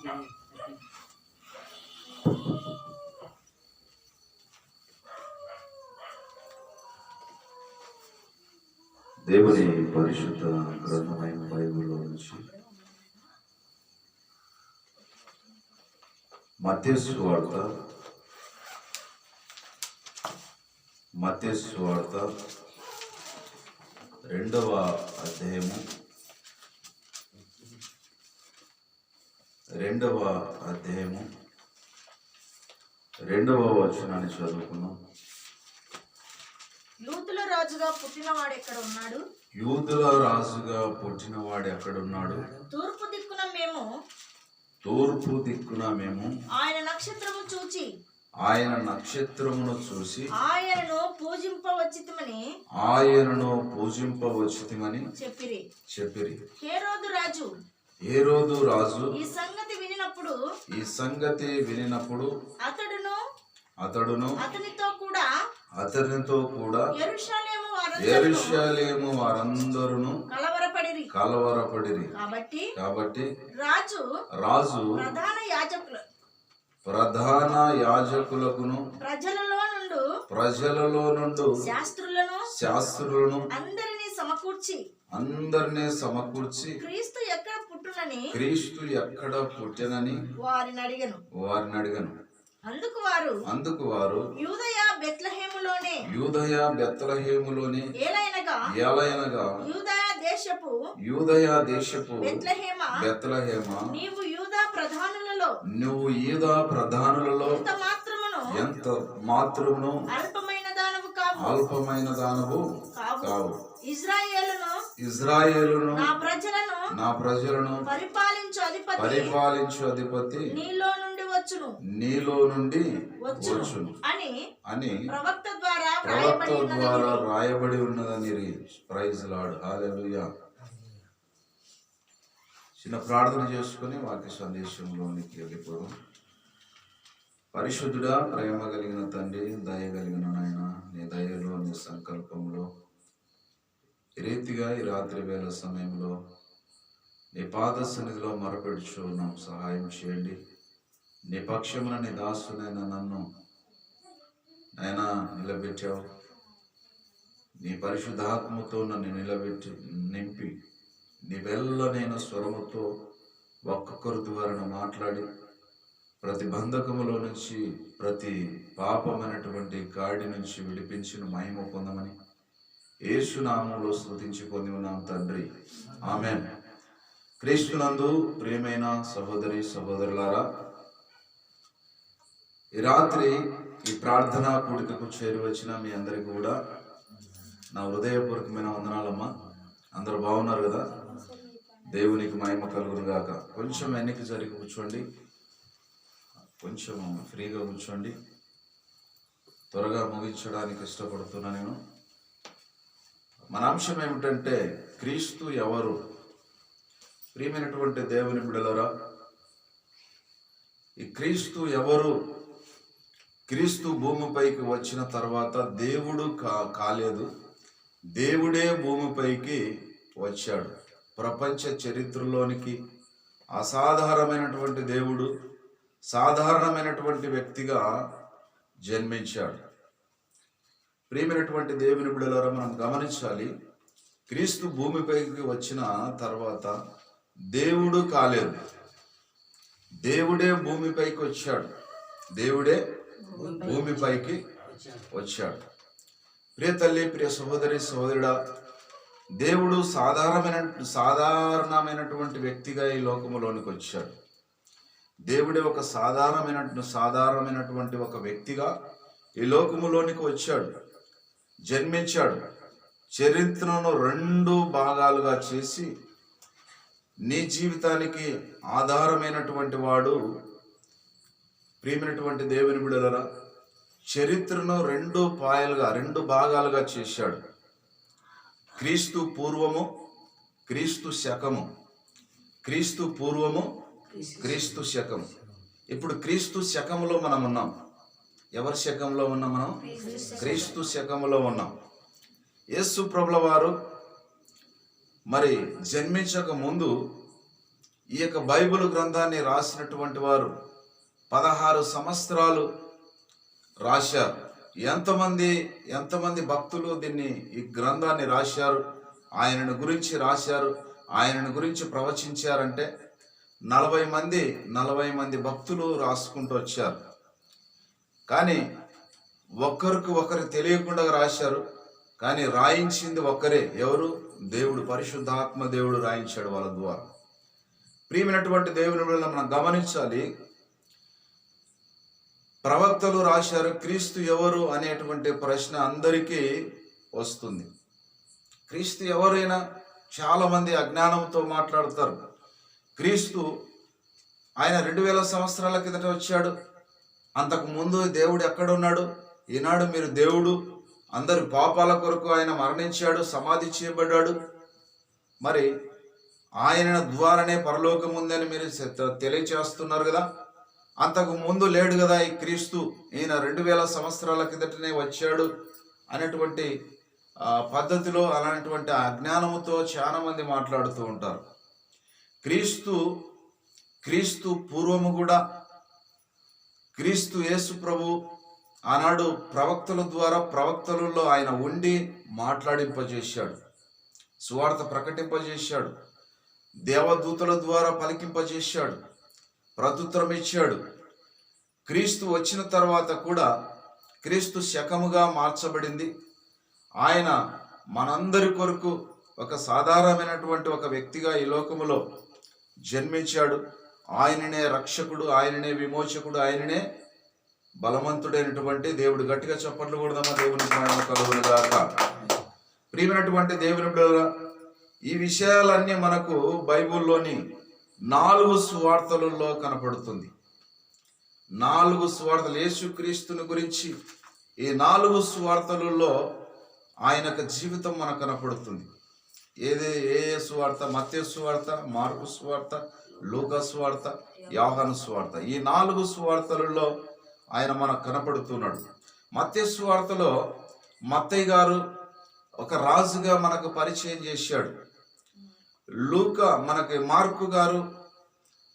దేవుని పరిశుద్ధ గ్రంథమైన బైబిల్లో నుంచి మత్స్సు వార్త మత్స్సు వార్త రెండవ అధ్యాయము. రెండవ అధ్యాయము రెండవ వచనాన్ని చదువుకున్నాం లూతుల రాజుగా పుట్టినవాడు ఎక్కడ ఉన్నాడు? యూదుల రాజుగా పుట్టినవాడు ఎక్కడున్నాడు తూర్పు దిక్కున మేము. తూర్పు దిక్కున మేము. ఆయన నక్షత్రము చూచి. ఆయన నక్షత్రమును చూసి. ఆయనను పూజింపవచ్చితమని ఆయనను పూజింపవచ్చితిమని చెప్పిరి. చెప్పిరి. హేరోదు రాజు. ఏ రోజు రాజు ఈ సంగతి వినినప్పుడు ఈ సంగతి వినినప్పుడు అతడును అతడును అతనితో కూడా అతనితో కూడా ఎరుషలేము వారందరూ కలవరపడిరి. కలవరపడిరి. కాబట్టి కాబట్టి రాజు రాజు ప్రధాన యాజకులు ప్రధాన యాజకులకును ప్రజలలో నుండు ప్రజలలో నుండి శాస్త్రులను శాస్త్రులను అందరినీ సమకూర్చి అందరినీ సమకూర్చి క్రీస్తు ఎక్కడ పుట్టునని క్రీస్తు ఎక్కడ పుట్టెనని వారిని అడిగను. వారిని అడిగను. అందుకు వారు అందుకు వారు యూదయ బెత్లహేములోనే యూదయ బెత్తలహేములోని ఏలైనగా ఏలయనగా యూదయ దేశపు యూదయ దేశపు బెత్లహేమ బెత్తలహేమ నీవు యూదా ప్రధానులలో నువ్వు ఈదా ప్రధానులలో ఇంత మాత్రమును ఎంత మాత్రమును అల్పమైన దానవు కావు. అల్పమైన దానవు కావు. ఇజ్రాయేలును ఇజ్రాయేలును నా ప్రజలను నా ప్రజలను పరిపాలించు అధిపతి పరిపాలించు అధిపతి నీలో నుండి వచ్చును. నీలో నుండి వచ్చును అని అని ప్రవక్త ద్వారా ప్రవక్త ద్వారా రాయబడి ఉన్నదని ప్రైజ్ లాడ్ హాలెలూయా చిన్న ప్రార్థన చేసుకుని వాక్య సందేశంలోనికి వెళ్ళిపోదాం. పరిశుద్ధుడా ప్రేమ కలిగిన తండ్రి దయ కలిగిన నాయన నీ దయలో నీ సంకల్పంలో రీతిగా ఈ రాత్రి వేళ సమయంలో నీ పాద సన్నిధిలో మొరపెడుచు నాకు సహాయం చేయండి. నీ పక్షమున నీ దాసునైన నన్ను నైనా నిలబెట్టావు. నీ పరిశుద్ధాత్మతో నన్ను నిలబెట్టి నింపి నీ వెళ్ళనైన స్వరముతో ఒక్కొక్కరు ద్వారా మాట్లాడి ప్రతి బంధకములో నుంచి ప్రతి పాపమైనటువంటి కాడి నుంచి విడిపించిన మహిమ పొందమని ఏసునామంలో స్థుతించి పొంది ఉన్నాం తండ్రి. ఆమె క్రీస్తునందు ప్రియమైన సహోదరి సహోదరులారా ఈ రాత్రి ఈ ప్రార్థనా కూడికకు చేరి వచ్చిన మీ అందరికి కూడా నా హృదయపూర్వకమైన వందనాలమ్మా. అందరూ బాగున్నారు కదా? దేవునికి మహిమ కలుగును గాక. కొంచెం వెనక్కి జరిగి కూర్చోండి. కొంచెం ఫ్రీగా కూర్చోండి. త్వరగా ముగించడానికి ఇష్టపడుతున్నా నేను. మన అంశం ఏమిటంటే క్రీస్తు ఎవరు? ప్రియమైనటువంటి దేవుని బిడలరా ఈ క్రీస్తు ఎవరు? క్రీస్తు భూమిపైకి వచ్చిన తర్వాత దేవుడు కా కాలేదు. దేవుడే భూమిపైకి వచ్చాడు. ప్రపంచ చరిత్రలోనికి అసాధారణమైనటువంటి దేవుడు సాధారణమైనటువంటి వ్యక్తిగా జన్మించాడు. ప్రియమైనటువంటి దేవుని బిడలారా మనం గమనించాలి. క్రీస్తు భూమిపైకి వచ్చిన తర్వాత దేవుడు కాలేదు. దేవుడే భూమిపైకి వచ్చాడు. దేవుడే భూమిపైకి వచ్చాడు. ప్రియ తల్లి ప్రియ సహోదరి సహోదరుడా దేవుడు సాధారణమైన సాధారణమైనటువంటి వ్యక్తిగా ఈ లోకములోనికి వచ్చాడు. దేవుడే ఒక సాధారణమైన సాధారణమైనటువంటి ఒక వ్యక్తిగా ఈ లోకములోనికి వచ్చాడు. జన్మించాడు. చరిత్రను రెండు భాగాలుగా చేసి నీ జీవితానికి ఆధారమైనటువంటి వాడు ప్రియమైనటువంటి దేవుని బిడలరా చరిత్రను రెండు పాయలుగా రెండు భాగాలుగా చేశాడు. క్రీస్తు పూర్వము క్రీస్తు శకము. క్రీస్తు పూర్వము క్రీస్తు శకం ఇప్పుడు క్రీస్తు శకములో మనం ఉన్నాం ఎవరి శకంలో ఉన్నాం మనం? క్రీస్తు శకంలో ఉన్నాం. యేసు ప్రభుల వారు మరి జన్మించక ముందు ఈ యొక్క బైబిల్ గ్రంథాన్ని రాసినటువంటి వారు పదహారు సంవత్సరాలు రాశారు. ఎంతమంది ఎంతమంది భక్తులు దీన్ని ఈ గ్రంథాన్ని రాశారు? ఆయనను గురించి రాశారు? ఆయనను గురించి ప్రవచించారంటే నలభై మంది నలభై మంది భక్తులు రాసుకుంటూ వచ్చారు. కానీ ఒకరికి ఒకరు తెలియకుండా రాశారు. కానీ రాయించింది ఒక్కరే. ఎవరు? దేవుడు పరిశుద్ధాత్మ దేవుడు రాయించాడు వాళ్ళ ద్వారా. ప్రియమైనటువంటి దేవుని మనం గమనించాలి ప్రవక్తలు రాశారు క్రీస్తు ఎవరు అనేటువంటి ప్రశ్న అందరికీ వస్తుంది. క్రీస్తు ఎవరైనా చాలామంది అజ్ఞానంతో మాట్లాడతారు. క్రీస్తు ఆయన రెండు వేల సంవత్సరాల కిందట వచ్చాడు. అంతకు ముందు దేవుడు ఎక్కడున్నాడు? ఈనాడు మీరు దేవుడు. అందరి పాపాల కొరకు ఆయన మరణించాడు సమాధి చేయబడ్డాడు. మరి ఆయన ద్వారానే పరలోకం ఉందని మీరు తెలియచేస్తున్నారు కదా? అంతకు ముందు లేడు కదా ఈ క్రీస్తు. ఈయన రెండు వేల సంవత్సరాల కిందటనే వచ్చాడు అనేటువంటి పద్ధతిలో అలాంటివంటి అజ్ఞానముతో చాలా మంది మాట్లాడుతూ ఉంటారు. క్రీస్తు క్రీస్తు పూర్వము కూడా క్రీస్తు యేసు ప్రభు ఆనాడు ప్రవక్తల ద్వారా ప్రవక్తలలో ఆయన ఉండి మాట్లాడింపజేశాడు. సువార్త ప్రకటింపజేశాడు. దేవదూతల ద్వారా పలికింపజేశాడు. ప్రత్యుత్తరం ఇచ్చాడు. క్రీస్తు వచ్చిన తర్వాత కూడా క్రీస్తు శకముగా మార్చబడింది. ఆయన మనందరి కొరకు ఒక సాధారణమైనటువంటి ఒక వ్యక్తిగా ఈ లోకములో జన్మించాడు. ఆయననే రక్షకుడు ఆయననే విమోచకుడు ఆయననే బలవంతుడైనటువంటి దేవుడు. గట్టిగా చప్పట్లు కూడదమ్మా దేవుని మహిమ కలుగును గాక. ప్రియమైనటువంటి దేవుని ఈ విషయాలన్నీ మనకు బైబిల్లోని నాలుగు స్వార్థలలో కనపడుతుంది. నాలుగు స్వార్థలు యేసుక్రీస్తుని గురించి ఈ నాలుగు స్వార్థలలో ఆయన యొక్క జీవితం మనకు కనపడుతుంది. ఏదే ఏ ఏ సువార్త మత్య సువార్త మార్పు సువార్త లూకా సువార్త యాహాను సువార్త ఈ నాలుగు సువార్తలలో ఆయన మనకు కనపడుతున్నాడు. మత్య సువార్తలో మత్తయ్య గారు ఒక రాజుగా మనకు పరిచయం చేశాడు. లూక మనకి మార్కు గారు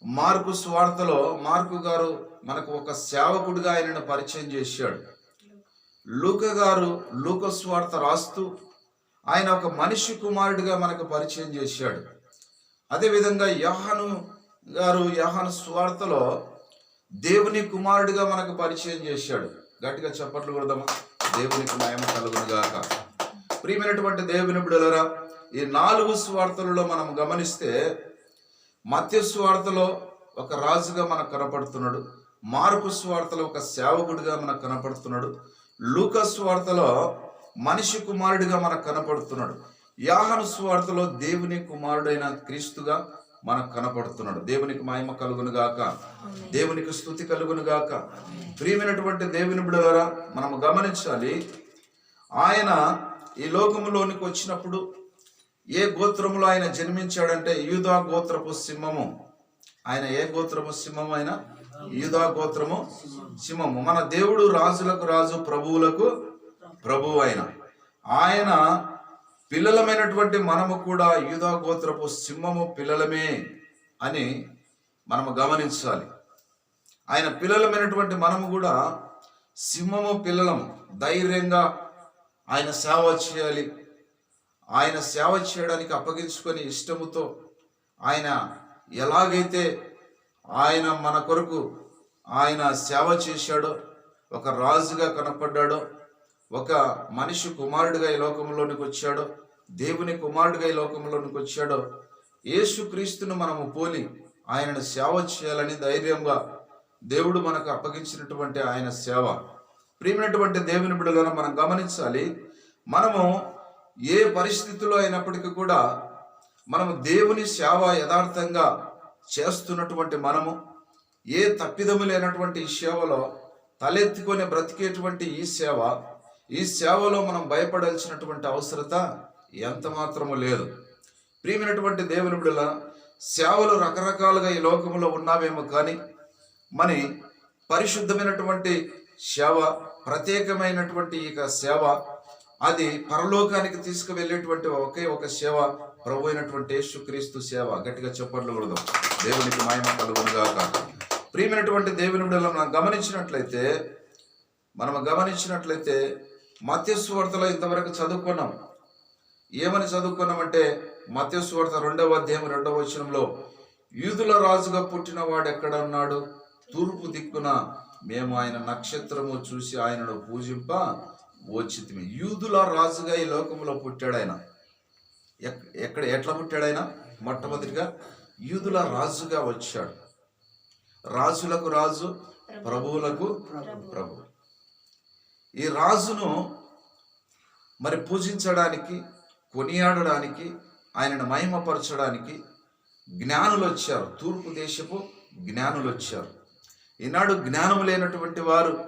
మార్కు స్వార్థలో మార్కు గారు మనకు ఒక సేవకుడిగా ఆయనను పరిచయం చేశాడు. లూక గారు లూక స్వార్థ రాస్తూ ఆయన ఒక మనిషి కుమారుడిగా మనకు పరిచయం చేశాడు. అదేవిధంగా యహాను గారు యహాను స్వార్థలో దేవుని కుమారుడిగా మనకు పరిచయం చేశాడు. గట్టిగా చప్పట్లు కొడదామా? దేవునికి నయం కలుగునుగాక ప్రియమైనటువంటి దేవుని బిడలరా ఈ నాలుగు స్వార్థలలో మనం గమనిస్తే మత్య స్వార్థలో ఒక రాజుగా మనకు కనపడుతున్నాడు. మార్కు స్వార్థలో ఒక సేవకుడిగా మనకు కనపడుతున్నాడు. లూకస్ వార్తలో మనిషి కుమారుడిగా మనకు కనపడుతున్నాడు. యాహను స్వార్థలో దేవుని కుమారుడైన క్రీస్తుగా మనకు కనపడుతున్నాడు. దేవునికి మహిమ కలుగును గాక. దేవునికి స్థుతి కలుగును గాక. ప్రియమైనటువంటి దేవుని బిడలారా మనం గమనించాలి ఆయన ఈ లోకములోనికి వచ్చినప్పుడు ఏ గోత్రములో ఆయన జన్మించాడంటే యూదా గోత్రపు సింహము. ఆయన ఏ గోత్రము సింహము అయినా యూదా గోత్రము సింహము. మన దేవుడు రాజులకు రాజు ప్రభువులకు ప్రభువు ఆయన ఆయన పిల్లలమైనటువంటి మనము కూడా యూదా గోత్రపు సింహము పిల్లలమే అని మనము గమనించాలి. ఆయన పిల్లలమైనటువంటి మనము కూడా సింహము పిల్లలం ధైర్యంగా ఆయన సేవ చేయాలి. ఆయన సేవ చేయడానికి అప్పగించుకొని ఇష్టముతో ఆయన ఎలాగైతే ఆయన మన కొరకు ఆయన సేవ చేశాడో ఒక రాజుగా కనపడ్డాడో ఒక మనిషి కుమారుడిగా ఈ లోకంలోనికి వచ్చాడో దేవుని కుమారుడిగా ఈ లోకంలోనికి వచ్చాడో యేసుక్రీస్తును మనము పోలి ఆయనను సేవ చేయాలని ధైర్యంగా దేవుడు మనకు అప్పగించినటువంటి ఆయన సేవ. ప్రియమైనటువంటి దేవుని బిడ్డలను మనం గమనించాలి మనము ఏ పరిస్థితిలో అయినప్పటికీ కూడా మనము దేవుని సేవ యథార్థంగా చేస్తున్నటువంటి మనము ఏ తప్పిదము లేనటువంటి ఈ సేవలో తలెత్తుకొని బ్రతికేటువంటి ఈ సేవ ఈ సేవలో మనం భయపడాల్సినటువంటి అవసరత ఎంత మాత్రము లేదు. ప్రియమైనటువంటి దేవుని బిడ్డల సేవలు రకరకాలుగా ఈ లోకంలో ఉన్నావేమో కానీ మరి పరిశుద్ధమైనటువంటి సేవ ప్రత్యేకమైనటువంటి ఈ సేవ అది పరలోకానికి తీసుకువెళ్ళేటువంటి ఒకే ఒక సేవ ప్రభు అయినటువంటి యేసుక్రీస్తు సేవ. గట్టిగా చెప్పట్లు కూడదు. దేవునికి మహిమ కలుగునుగాక ప్రియమైనటువంటి దేవుని బిడ్డలను మనం గమనించినట్లయితే మనం గమనించినట్లయితే మత్స్యవార్తలో ఇంతవరకు చదువుకున్నాం. ఏమని చదువుకున్నామంటే మత్స్యవార్త రెండవ అధ్యాయం రెండవ వచనంలో యూదుల రాజుగా పుట్టిన వాడు ఎక్కడ ఉన్నాడు తూర్పు దిక్కున మేము ఆయన నక్షత్రము చూసి ఆయనను పూజింప వచ్చితిమి. యూదుల రాజుగా ఈ లోకంలో పుట్టాడు ఆయన. ఎక్- ఎక్కడ ఎట్లా పుట్టాడు ఆయన? మొట్టమొదటిగా యూదుల రాజుగా వచ్చాడు. రాజులకు రాజు ప్రభువులకు ప్రభు. ఈ రాజును మరి పూజించడానికి కొనియాడడానికి ఆయనను మహిమపరచడానికి జ్ఞానులు వచ్చారు తూర్పు దేశపు జ్ఞానులు వచ్చారు ఈనాడు జ్ఞానం లేనటువంటి వారు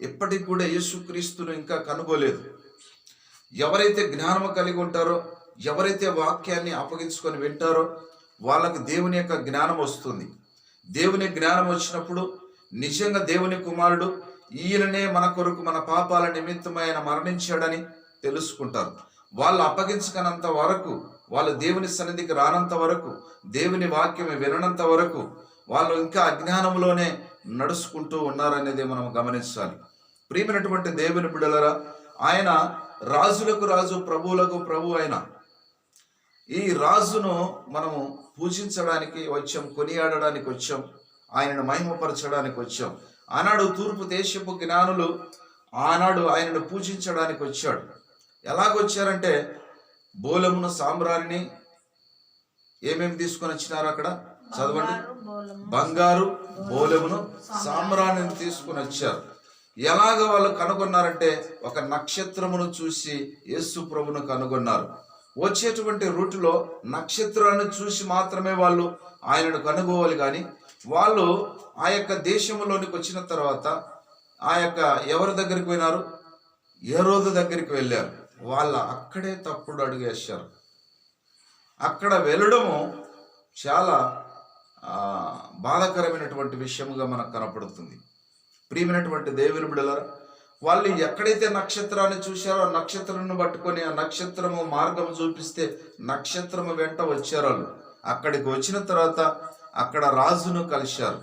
ఎప్పటికి కూడా యేసుక్రీస్తును ఇంకా కనుగోలేదు. ఎవరైతే జ్ఞానము కలిగి ఉంటారో ఎవరైతే వాక్యాన్ని అప్పగించుకొని వింటారో వాళ్ళకు దేవుని యొక్క జ్ఞానం వస్తుంది. దేవుని జ్ఞానం వచ్చినప్పుడు నిజంగా దేవుని కుమారుడు ఈయననే మన కొరకు మన పాపాల నిమిత్తమైన ఆయన మరణించాడని తెలుసుకుంటారు. వాళ్ళు అప్పగించకనంత వరకు వాళ్ళు దేవుని సన్నిధికి రానంత వరకు దేవుని వాక్యం విననంత వరకు వాళ్ళు ఇంకా అజ్ఞానంలోనే నడుచుకుంటూ ఉన్నారనేది మనం గమనించాలి. ప్రియమైనటువంటి దేవుని బిడలరా ఆయన రాజులకు రాజు ప్రభువులకు ప్రభు అయిన ఈ రాజును మనము పూజించడానికి వచ్చాం కొనియాడడానికి వచ్చాం ఆయనను మహిమపరచడానికి వచ్చాం. ఆనాడు తూర్పు దేశపు జ్ఞానులు ఆనాడు ఆయనను పూజించడానికి వచ్చాడు. ఎలాగొచ్చారంటే బోలమును సాంబ్రాన్ని ఏమేమి తీసుకొని వచ్చినారు అక్కడ? చదవండి. బంగారు బోలెమును సామ్రాణిని తీసుకుని వచ్చారు. ఎలాగ వాళ్ళు కనుగొన్నారంటే ఒక నక్షత్రమును చూసి యేసు ప్రభును కనుగొన్నారు. వచ్చేటువంటి రూటులో నక్షత్రాన్ని చూసి మాత్రమే వాళ్ళు ఆయనను కనుగోవాలి కానీ వాళ్ళు ఆ యొక్క దేశంలోనికి వచ్చిన తర్వాత ఆ యొక్క ఎవరి దగ్గరికి పోయినారు? ఏ రోజు దగ్గరికి వెళ్ళారు. వాళ్ళ అక్కడే తప్పుడు అడుగేశారు అక్కడ వెళ్ళడము చాలా బాధాకరమైనటువంటి విషయముగా మనకు కనపడుతుంది. ప్రియమైనటువంటి దేవుని బిడలరా వాళ్ళు ఎక్కడైతే నక్షత్రాన్ని చూశారో ఆ నక్షత్రాన్ని పట్టుకొని ఆ నక్షత్రము మార్గం చూపిస్తే నక్షత్రము వెంట వచ్చారు వాళ్ళు. అక్కడికి వచ్చిన తర్వాత అక్కడ రాజును కలిశారు.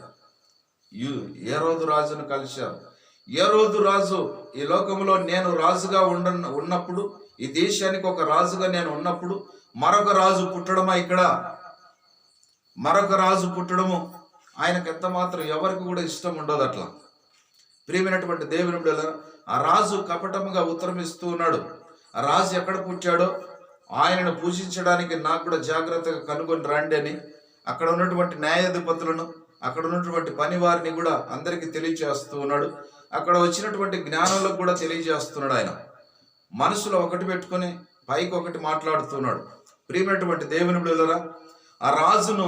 యు- ఏ రోజు రాజును కలిశారు. ఏ రోజు రాజు ఈ లోకంలో నేను రాజుగా ఉండ ఉన్నప్పుడు ఈ దేశానికి ఒక రాజుగా నేను ఉన్నప్పుడు మరొక రాజు పుట్టడమా ఇక్కడ? మరొక రాజు పుట్టడము ఆయనకు ఎంత మాత్రం ఎవరికి కూడా ఇష్టం ఉండదు అట్లా. ప్రియమైనటువంటి దేవుని బిడ్డలారా, ఆ రాజు కపటముగా ఉత్తరమిస్తూ ఉన్నాడు. ఆ రాజు ఎక్కడ పుట్టాడో ఆయనను పూజించడానికి నాకు కూడా జాగ్రత్తగా కనుగొని రండి అని అక్కడ ఉన్నటువంటి న్యాయాధిపతులను అక్కడ ఉన్నటువంటి పని వారిని కూడా అందరికీ తెలియజేస్తూ ఉన్నాడు. అక్కడ వచ్చినటువంటి జ్ఞానంలో కూడా తెలియజేస్తున్నాడు ఆయన. మనసులో ఒకటి పెట్టుకొని పైకి ఒకటి మాట్లాడుతున్నాడు ప్రియమైనటువంటి దేవుని బిడ్డలారా ఆ రాజును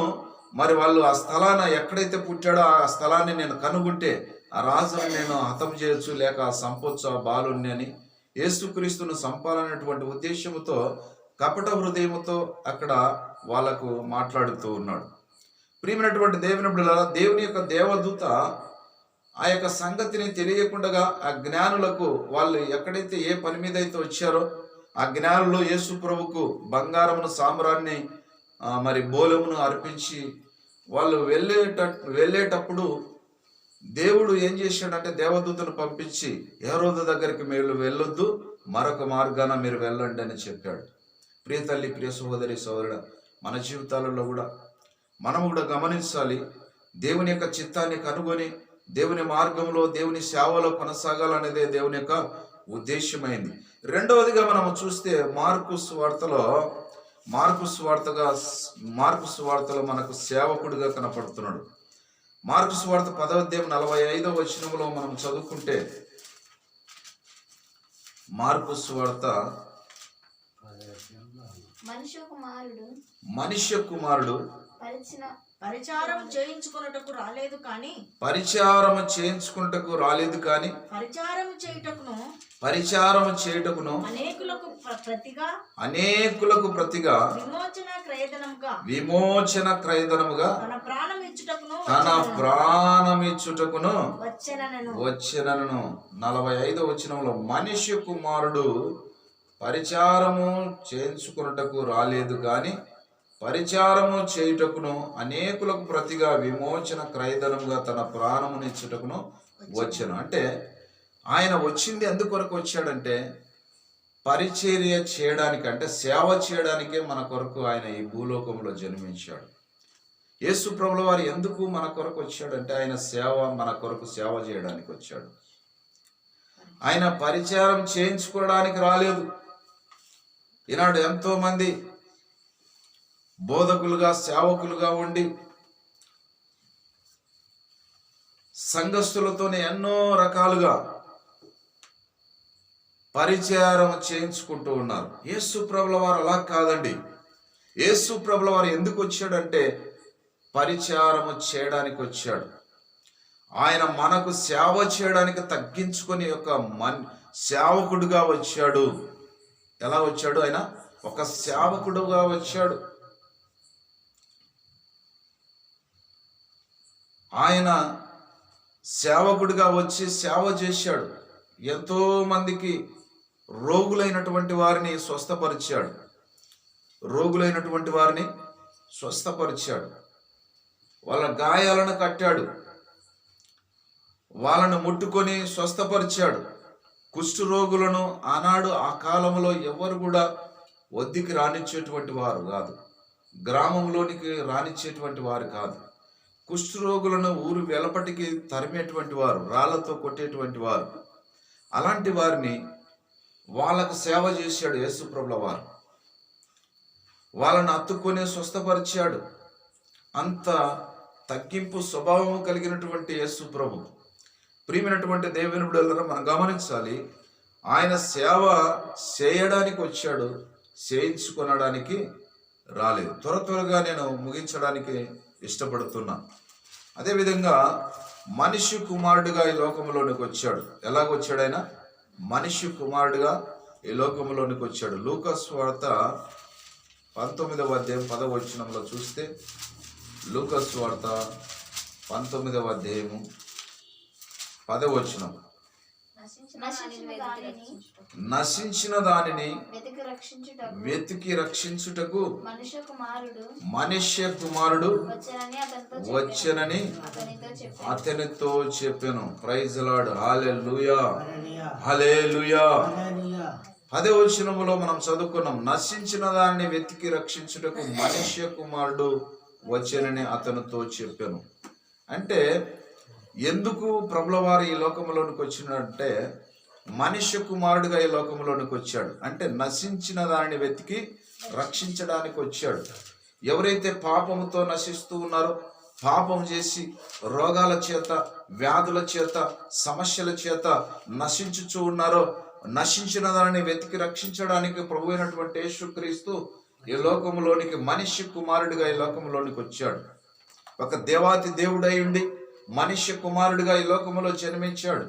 మరి వాళ్ళు ఆ స్థలాన ఎక్కడైతే పుట్టాడో ఆ స్థలాన్ని నేను కనుగొంటే ఆ రాజును నేను హతం చేయొచ్చు లేక సంపొచ్చు ఆ అని యేసుక్రీస్తును సంపాలనేటువంటి ఉద్దేశముతో కపట హృదయంతో అక్కడ వాళ్ళకు మాట్లాడుతూ ఉన్నాడు. ప్రియమైనటువంటి దేవుని దేవుని యొక్క దేవదూత ఆ యొక్క సంగతిని తెలియకుండా ఆ జ్ఞానులకు వాళ్ళు ఎక్కడైతే ఏ పని మీద అయితే వచ్చారో ఆ జ్ఞానులు యేసు ప్రభుకు బంగారమును సామ్రాన్ని మరి బోలమును అర్పించి వాళ్ళు వెళ్ళేట వెళ్ళేటప్పుడు దేవుడు ఏం చేశాడంటే దేవదూతను పంపించి ఏ దగ్గరికి మీరు వెళ్ళొద్దు మరొక మార్గాన మీరు వెళ్ళండి అని చెప్పాడు. ప్రియ తల్లి ప్రియ సహోదరి సోదరుడు మన జీవితాలలో కూడా. మనం కూడా గమనించాలి. దేవుని యొక్క చిత్తాన్ని కనుగొని దేవుని మార్గంలో దేవుని సేవలో కొనసాగాలనేదే దేవుని యొక్క ఉద్దేశమైంది. రెండవదిగా మనం చూస్తే మార్కు వార్తలో మార్కు వార్తగా మార్కు స్వార్తలో మనకు సేవకుడిగా కనపడుతున్నాడు. మార్కు వార్త పదవద్యం నలభై ఐదవ వచనంలో మనం చదువుకుంటే మార్కు వార్త మనుష్య కుమారుడు మనుష్య కుమారుడు పరిచిన పరిచారం చేయించుకొనుటకు రాలేదు కానీ పరిచారం చేయించుకుంటకు రాలేదు కానీ పరిచారం చేయుటకును పరిచారం చేయుటకును అనేకులకు ప్ర- ప్రతిగా అనేకులకు ప్రతిగా విమోచన క్రయధనముగా విమోచన క్రయధనముగా తన ప్రాణం ఇచ్చుటకును తన ప్రాణమిచ్చుటకును వచ్చెనను వచ్చినను నలభై ఐదో వచనంలో మనిషి కుమారుడు పరిచారము చేయించుకున్నటకు రాలేదు కానీ పరిచారము చేయుటకును అనేకులకు ప్రతిగా విమోచన క్రయధనముగా తన ప్రాణమునిచ్చుటకును వచ్చాను. అంటే ఆయన వచ్చింది ఎందుకొరకు వచ్చాడంటే పరిచర్య చేయడానికి అంటే సేవ చేయడానికే మన కొరకు ఆయన ఈ భూలోకంలో జన్మించాడు. యేసు ప్రభుల వారు ఎందుకు మన కొరకు వచ్చాడంటే ఆయన సేవ మన కొరకు సేవ చేయడానికి వచ్చాడు. ఆయన పరిచారం చేయించుకోవడానికి రాలేదు. ఈనాడు ఎంతోమంది బోధకులుగా సేవకులుగా ఉండి సంఘస్థులతోనే ఎన్నో రకాలుగా పరిచారం చేయించుకుంటూ ఉన్నారు. యేసు ప్రభుల వారు అలా కాదండి. యేసు ప్రభుల వారు ఎందుకు వచ్చాడంటే పరిచారము చేయడానికి వచ్చాడు. ఆయన మనకు సేవ చేయడానికి తగ్గించుకొని ఒక మన్ సేవకుడుగా వచ్చాడు. ఎలా వచ్చాడు ఆయన? ఒక సేవకుడుగా వచ్చాడు. ఆయన సేవకుడిగా వచ్చి సేవ చేశాడు. ఎంతో మందికి రోగులైనటువంటి వారిని స్వస్థపరిచాడు. రోగులైనటువంటి వారిని స్వస్థపరిచాడు. వాళ్ళ గాయాలను కట్టాడు. వాళ్ళను ముట్టుకొని స్వస్థపరిచాడు. కుష్ఠరోగులను ఆనాడు ఆ కాలంలో ఎవరు కూడా వద్దికి రానిచ్చేటువంటి వారు కాదు. గ్రామంలోనికి రానిచ్చేటువంటి వారు కాదు. కుష్ఠరోగులను ఊరు వెలపటికి తరిమేటువంటి వారు రాళ్ళతో కొట్టేటువంటి వారు. అలాంటి వారిని వాళ్ళకు సేవ చేశాడు యేసుప్రభుల వారు. వాళ్ళను అత్తుకొని స్వస్థపరిచాడు. అంత తగ్గింపు స్వభావం కలిగినటువంటి యేసు ప్రభు. ప్రియమైనటువంటి దేవుని బిడ్డలారా మనం గమనించాలి ఆయన సేవ చేయడానికి వచ్చాడు చేయించుకొనడానికి రాలేదు. త్వర త్వరగా నేను ముగించడానికి ఇష్టపడుతున్నా. అదేవిధంగా మనిషి కుమారుడిగా ఈ లోకంలోనికి వచ్చాడు. ఎలాగొచ్చాడు ఆయన? మనిషి కుమారుడిగా ఈ లోకంలోనికి వచ్చాడు. లూకస్ వార్త పంతొమ్మిదవ అధ్యాయం పదవచనంలో చూస్తే లూకస్ వార్త పంతొమ్మిదవ అధ్యాయము పదవచనం. నశించిన దానిని వెతికి రక్షించుటకు మనుష్య కుమారుడు అతనితో వచ్చనని అతనితో చెప్పాను. ప్రైజ్ లాడ్ హాలే లూయా హలే లూయా అదే వచనములో మనం చదువుకున్నాం. నశించిన దానిని వెతికి రక్షించుటకు మనుష్య కుమారుడు వచ్చనని అతనితో చెప్పాను. అంటే ఎందుకు ప్రభులవారు ఈ లోకంలోనికి వచ్చినంటే మనిషి కుమారుడిగా ఈ లోకంలోనికి వచ్చాడు. అంటే నశించిన దానిని వెతికి రక్షించడానికి వచ్చాడు. ఎవరైతే పాపముతో నశిస్తూ ఉన్నారో పాపం చేసి రోగాల చేత వ్యాధుల చేత సమస్యల చేత నశించుచూ ఉన్నారో నశించిన దానిని వెతికి రక్షించడానికి ప్రభు అయినటువంటి యేసుక్రీస్తు ఈ లోకంలోనికి మనిషి కుమారుడిగా ఈ లోకంలోనికి వచ్చాడు. ఒక దేవాతి దేవుడై ఉండి మనిషి కుమారుడిగా ఈ లోకములో జన్మించాడు.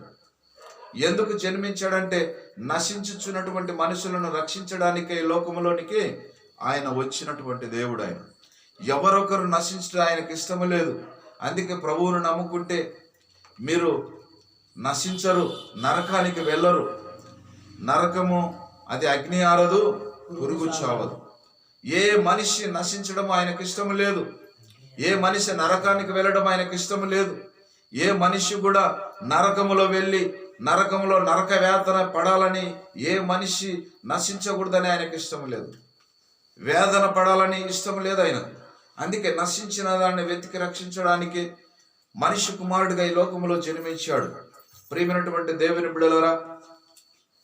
ఎందుకు జన్మించాడంటే నశించుచున్నటువంటి మనుషులను రక్షించడానికి ఈ లోకములోనికి ఆయన వచ్చినటువంటి దేవుడు ఆయన. ఎవరొకరు నశించడం ఆయనకి ఇష్టం లేదు. అందుకే ప్రభువును నమ్ముకుంటే మీరు నశించరు నరకానికి వెళ్ళరు. నరకము అది అగ్ని ఆరదు పురుగు చావదు. ఏ మనిషి నశించడం ఆయనకి ఇష్టం లేదు. ఏ మనిషి నరకానికి వెళ్ళడం ఆయనకి ఇష్టం లేదు. ఏ మనిషి కూడా నరకములో వెళ్ళి నరకములో నరక వేదన పడాలని ఏ మనిషి నశించకూడదని ఆయనకు ఇష్టం లేదు. వేదన పడాలని ఇష్టం లేదు ఆయన. అందుకే నశించిన దాన్ని వెతికి రక్షించడానికి మనిషి కుమారుడిగా ఈ లోకంలో జన్మించాడు. ప్రియమైనటువంటి దేవుని బిడలరా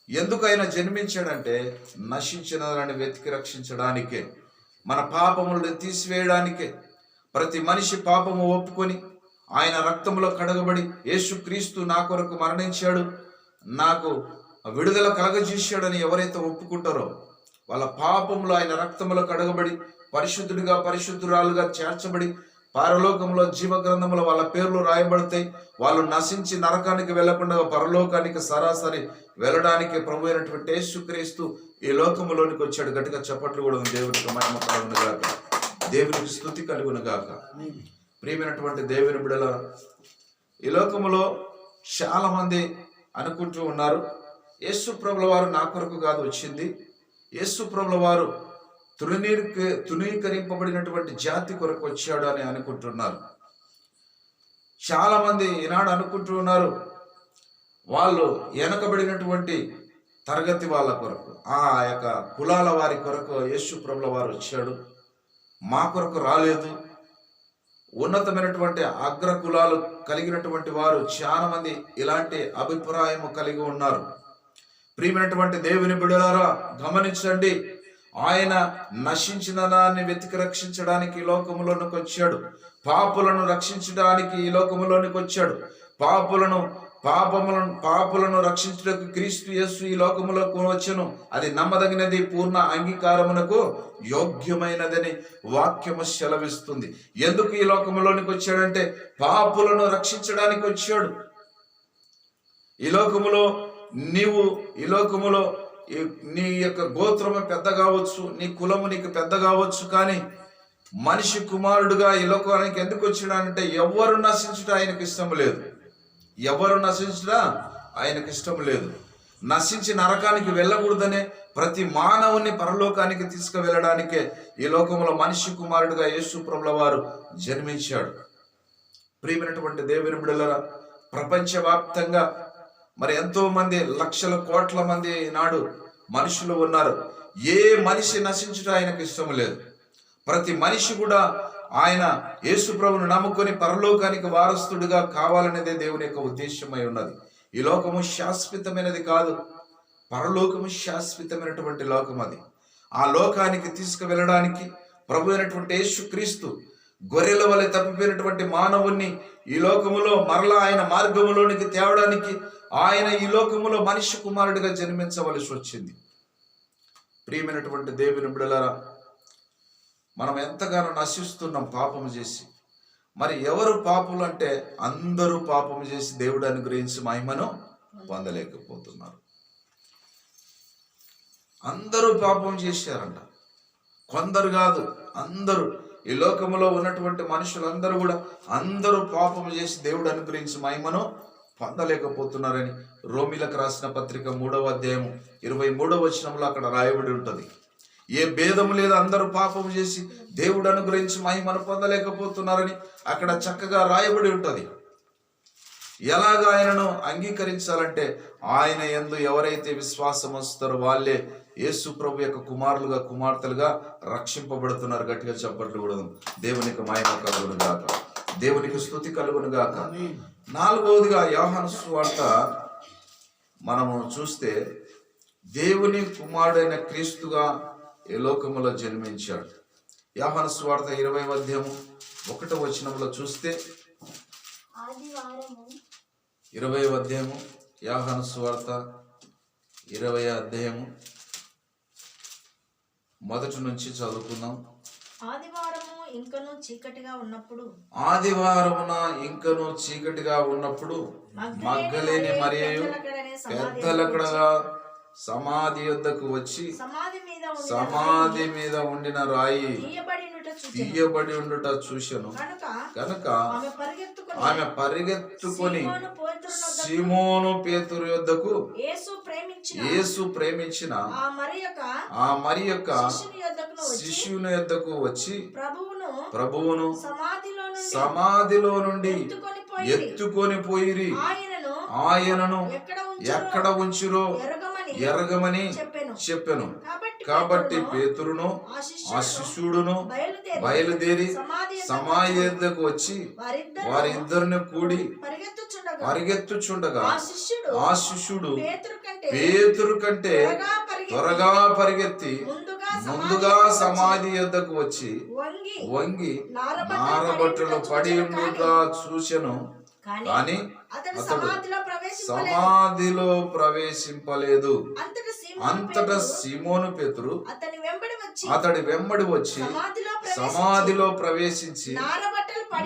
ఎందుకు ఆయన జన్మించాడంటే నశించిన దాన్ని వెతికి రక్షించడానికే మన పాపములను తీసివేయడానికే ప్రతి మనిషి పాపము ఒప్పుకొని ఆయన రక్తములో కడగబడి యేసుక్రీస్తు నా కొరకు మరణించాడు. నాకు విడుదల కలగజేశాడని ఎవరైతే ఒప్పుకుంటారో వాళ్ళ పాపంలో ఆయన రక్తములో కడగబడి పరిశుద్ధుడిగా పరిశుద్ధురాలుగా చేర్చబడి పరలోకంలో జీవ గ్రంథంలో వాళ్ళ పేర్లు రాయబడతాయి. వాళ్ళు నశించి నరకానికి వెళ్ళకుండా పరలోకానికి సరాసరి వెళ్ళడానికి ప్రభు అయినటువంటి యేసుక్రీస్తు ఈ లోకంలోనికి వచ్చాడు. గట్టిగా చప్పట్లు కూడా ఉంది. దేవునికి మహిమ కలుగునుగాక. దేవునికి స్థుతి కలుగునుగాక. ప్రియమైనటువంటి దేవుని బిడల ఈ లోకములో చాలా మంది అనుకుంటూ ఉన్నారు యేసు ప్రభుల వారు నా కొరకు కాదు వచ్చింది. యేసు ప్రభుల వారు తృణీక తృణీకరింపబడినటువంటి జాతి కొరకు వచ్చాడు అని అనుకుంటున్నారు. చాలా మంది ఈనాడు అనుకుంటున్నారు వాళ్ళు వెనకబడినటువంటి తరగతి వాళ్ళ కొరకు ఆ యొక్క కులాల వారి కొరకు యేసు ప్రభుల వారు వచ్చాడు. మా కొరకు రాలేదు. ఉన్నతమైనటువంటి అగ్ర కులాలు కలిగినటువంటి వారు చాలా మంది ఇలాంటి అభిప్రాయము కలిగి ఉన్నారు. ప్రియమైనటువంటి దేవుని బిడలారా గమనించండి. ఆయన నశించిన దాన్ని వెతికి రక్షించడానికి ఈ లోకములోనికి వచ్చాడు. పాపులను రక్షించడానికి ఈ లోకములోనికి వచ్చాడు. పాపులను పాపములను పాపులను రక్షించుటకు క్రీస్తు యస్సు ఈ లోకములకు వచ్చను. అది నమ్మదగినది పూర్ణ అంగీకారమునకు యోగ్యమైనదని వాక్యము సెలవిస్తుంది. ఎందుకు ఈ లోకములోనికి వచ్చాడంటే పాపులను రక్షించడానికి వచ్చాడు. ఈ లోకములో నీవు ఈ లోకములో నీ యొక్క గోత్రము పెద్ద కావచ్చు నీ కులము నీకు పెద్ద కావచ్చు కానీ మనిషి కుమారుడుగా ఈ లోకానికి ఎందుకు వచ్చినాడంటే ఎవరు నశించుట ఆయనకి ఇష్టం లేదు. ఎవరు నశించుట ఆయనకి ఇష్టం లేదు. నశించి నరకానికి వెళ్ళకూడదనే ప్రతి మానవుని పరలోకానికి తీసుకువెళ్ళడానికే ఈ లోకంలో మనిషి కుమారుడుగా యేసు ప్రభుల వారు జన్మించాడు. ప్రియమైనటువంటి దేవుని బిడలరా ప్రపంచవ్యాప్తంగా మరి ఎంతో మంది లక్షల కోట్ల మంది నాడు మనుషులు ఉన్నారు. ఏ మనిషి నశించుట ఆయనకు ఇష్టం లేదు. ప్రతి మనిషి కూడా ఆయన యేసుప్రభును నమ్ముకొని పరలోకానికి వారసుడుగా కావాలనేదే దేవుని యొక్క ఉద్దేశమై ఉన్నది. ఈ లోకము శాశ్వతమైనది కాదు. పరలోకము శాశ్వతమైనటువంటి లోకం అది. ఆ లోకానికి తీసుకువెళ్ళడానికి ప్రభు అయినటువంటి యేసుక్రీస్తు గొర్రెల వలె తప్పిపోయినటువంటి మానవుణ్ణి ఈ లోకములో మరలా ఆయన మార్గములోనికి తేవడానికి ఆయన ఈ లోకములో మనిషి కుమారుడిగా జన్మించవలసి వచ్చింది. ప్రియమైనటువంటి దేవుని బిడలారా మనం ఎంతగానో నశిస్తున్నాం పాపము చేసి. మరి ఎవరు పాపులు అంటే అందరూ పాపము చేసి దేవుడు అనుగ్రహించి మహిమను పొందలేకపోతున్నారు. అందరూ పాపం చేశారంట. కొందరు కాదు అందరూ. ఈ లోకములో ఉన్నటువంటి మనుషులందరూ కూడా అందరూ పాపము చేసి దేవుడు అనుగ్రహించి మహిమను పొందలేకపోతున్నారని రోమిలకు రాసిన పత్రిక మూడవ అధ్యాయము ఇరవై మూడవ వచనంలో అక్కడ రాయబడి ఉంటుంది. ఏ భేదము లేదు అందరూ పాపము చేసి దేవుడు అనుగ్రహించి మహిమను పొందలేకపోతున్నారని అక్కడ చక్కగా రాయబడి ఉంటుంది. ఎలాగ ఆయనను అంగీకరించాలంటే ఆయన ఎందు ఎవరైతే విశ్వాసం వస్తారో వాళ్ళే యేసు ప్రభు యొక్క కుమారులుగా కుమార్తెలుగా రక్షింపబడుతున్నారు. గట్టిగా చెప్పట్లు కూడా దేవునికి మహిమ కలుగును గాక. దేవునికి స్థుతి కలుగును గాక. నాలుగవదిగా యోహాను సువార్త మనము చూస్తే దేవుని కుమారుడైన క్రీస్తుగా ఈ లోకములో జన్మించాడు? యోహాను సువార్త ఇరవై అధ్యాయము ఒకటో వచనంలో చూస్తే ఇరవై అధ్యాయము యాహాను సువార్త ఇరవై అధ్యాయము మొదటి నుంచి చదువుకుందాం. ఆదివారము ఇంకను చీకటిగా ఉన్నప్పుడు ఆదివారమున ఇంకను చీకటిగా ఉన్నప్పుడు మగ్గలేని మరియు పెద్దలకడగా సమాధి యొద్దకు వచ్చి సమాధి మీద ఉండిన సమాధి మీద ఉండిన రాయి తీయబడి ఉండుట చూశాను కనుక ఆమె పరిగెత్తుకుని సీమోను పేతురు యొద్దకు యేసు ప్రేమించిన ఆ మరి యొక్క శిష్యుని యొద్దకు వచ్చి ప్రభువును ప్రభువును సమాధిలో నుండి సమాధిలో నుండి ఎత్తుకొని పోయి ఎత్తుకొని పోయిరి. ఆయనను ఎక్కడ ఉంచురో ఎరగమని చెప్పెను. కాబట్టి పేతురును ఆ ఆ శిష్యుడు శిష్యుడును బయలుదేరి సమాధి యొద్దకు వచ్చి వారిద్దరూ వారిద్దరిని కూడి పరిగెత్తుచుండగా ఆ శిష్యుడు పేతురు కంటే త్వరగా పరిగెత్తి ముందుగా సమాధి యొద్దకు వచ్చి వంగి నారబట్టలు పడి చూచెను. కానీ అతడు సమాధిలో ప్రవేశింపలేదు. అంతట సీమోను పేతురు సిమోను పేతురు అతని వెంబడి వచ్చి అతడి వెంబడి వచ్చి సమాధిలో ప్రవేశించి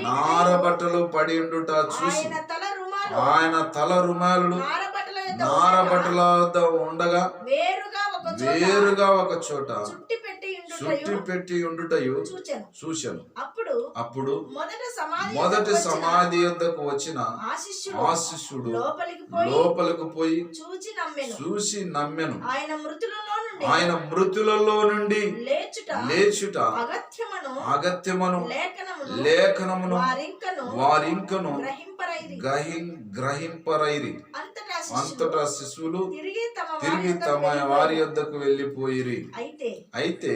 నారబట్టలు పడి ఉండుట చూసి ఆయన తల రుమాలు నారబట్టల ఉండగా వేరుగా ఒక చోట చుట్టి పెట్టి ఉండుట ఉండుటయు చూశాను. అప్పుడు అప్పుడు మొదట సమాధి మొదటి యొద్దకు వచ్చిన సమాధి యొద్దకు వచ్చిన ఆ శిష్యుడు ఆ శిష్యుడు లోపలికి పోయి చూసి నమ్మెను. ఆయన మృతులలో నుండి ఆయన మృతులలో నుండి లేచుట అగత్యమను అగత్యమును లేఖనమును వారింకను గ్రహింపరైరి. అంతటా శిశువులు తిరిగి తమ వారి యొద్దకు వారి వెళ్ళిపోయిరి. అయితే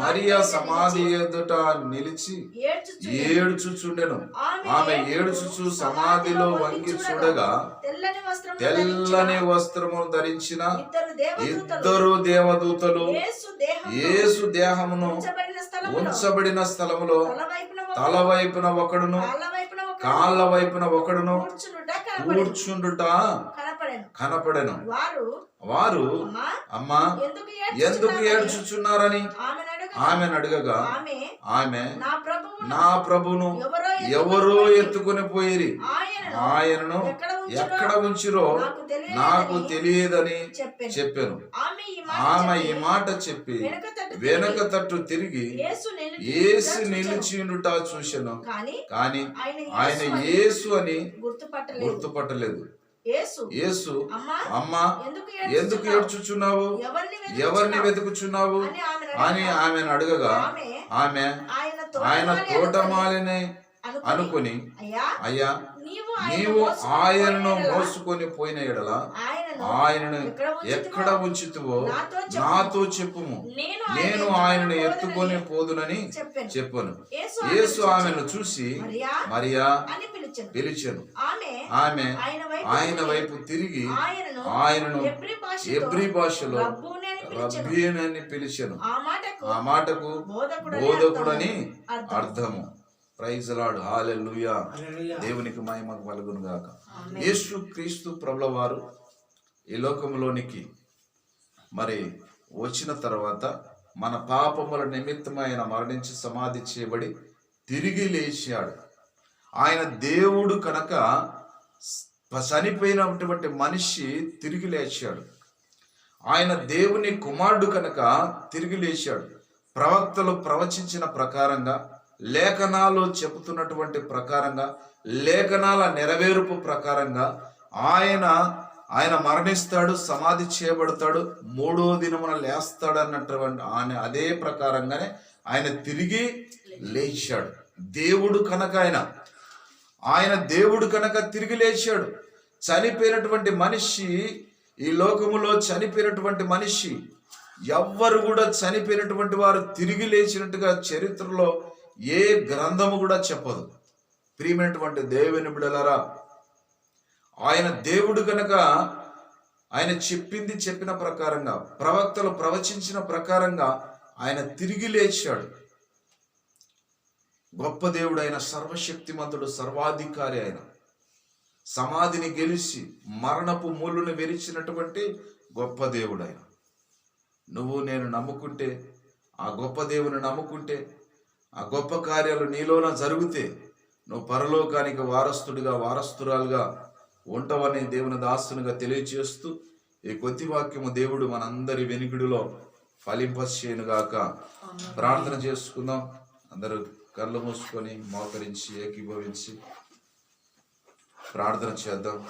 మరియ సమాధి ఎదుట నిలిచి ఏడ్చుచు ఏడ్చుచుండెను. ఆమె ఏడ్చుచు సమాధిలో వంగి చూడగా తెల్లని వస్త్రం తెల్లని వస్త్రము ధరించిన ఇద్దరు దేవదూతలు. యేసు యేసు దేహమును ఉంచబడిన స్థలములో తల వైపున ఒకడును కాళ్ళ వైపున ఒకడును కూర్చుండుట కనపడెను. వారు వారు అమ్మా ఎందుకు ఏడ్చుచున్నారని ఆమెను అడగగా. ఆమె నా ప్రభును ఎవరో ఎత్తుకుని పోయిరి. ఆయనను ఎక్కడ ఉంచిరో నాకు తెలియదని చెప్పాను. ఆమె ఈ మాట చెప్పి వెనక తట్టు తిరిగి ఏసు. నిలిచిండుట చూశాను కానీ ఆయన యేసు అని గుర్తుపట్టలేదు. యేసు. అమ్మా ఎందుకు ఏడ్చుచున్నావు? ఎవరిని వెతుకుచున్నావు? అని ఆమెను అడగగా. ఆమె ఆయన ఆయన తోటమాలి తోటమాలిని అనుకొని, అయ్యా నీవు ఆయనను మోసుకొని పోయిన ఎడల ఆయనను ఎక్కడ ఉంచితివో నాతో చెప్పుము. నాతో చెప్పుము. నేను నేను ఆయనను ఎత్తుకొని పోదునని చెప్పాను. యేసు ఆమెను చూసి మరియా మరియా అని పిలిచాను. పిలిచాను. ఆమె ఆమె ఆయన వైపు ఆయన తిరిగి వైపు తిరిగి ఆయనను ఆయనను ఎబ్రి భాషలో రబ్బీనని పిలిచాను. ఆ మాటకు ఆ మాటకు బోధకుడని అర్థము. అర్థము. ప్రైజ్ లాడు హాలెలుయా దేవునికి మహిమ కలుగును గాక. యేసు క్రీస్తు ప్రభుల వారు ఈ లోకంలోనికి మరి వచ్చిన తర్వాత మన పాపముల నిమిత్తమైన ఆయన మరణించి సమాధి చేయబడి తిరిగి లేచాడు. ఆయన దేవుడు కనుక చనిపోయినటువంటి మనిషి తిరిగి లేచాడు. ఆయన దేవుని కుమారుడు కనుక తిరిగి లేచాడు. ప్రవక్తలు ప్రవచించిన ప్రకారంగా లేఖనాలు చెబుతున్నటువంటి ప్రకారంగా లేఖనాల నెరవేర్పు ప్రకారంగా ఆయన ఆయన మరణిస్తాడు సమాధి చేయబడతాడు మూడో దినమున లేస్తాడు అన్నటువంటి ఆయన అదే ప్రకారంగానే ఆయన తిరిగి లేచాడు. దేవుడు కనుక ఆయన ఆయన దేవుడు కనుక తిరిగి లేచాడు చనిపోయినటువంటి మనిషి ఈ లోకములో చనిపోయినటువంటి మనిషి ఎవ్వరు కూడా చనిపోయినటువంటి వారు తిరిగి లేచినట్టుగా చరిత్రలో ఏ గ్రంథము కూడా చెప్పదు. ప్రియమైనటువంటి దేవుని బిడలరా ఆయన దేవుడు కనుక ఆయన చెప్పింది చెప్పిన ప్రకారంగా ప్రవక్తలు ప్రవచించిన ప్రకారంగా ఆయన తిరిగి లేచాడు. గొప్ప దేవుడు ఆయన సర్వశక్తిమంతుడు సర్వాధికారి ఆయన. సమాధిని గెలిచి మరణపు మూలును విరిచినటువంటి గొప్ప దేవుడు ఆయన నువ్వు నేను నమ్ముకుంటే ఆ గొప్ప దేవుని నమ్ముకుంటే ఆ గొప్ప కార్యాలు నీలోన జరిగితే నువ్వు పరలోకానికి వారస్తుడిగా వారస్తురాలుగా ఉంటావని దేవుని దాసునిగా తెలియచేస్తూ ఈ కొద్ది వాక్యము దేవుడు మనందరి వెనుకడిలో ఫలింపచేయనుగాక. ప్రార్థన చేసుకుందాం. అందరూ కళ్ళు మూసుకొని మోకరించి ఏకీభవించి ప్రార్థన చేద్దాం.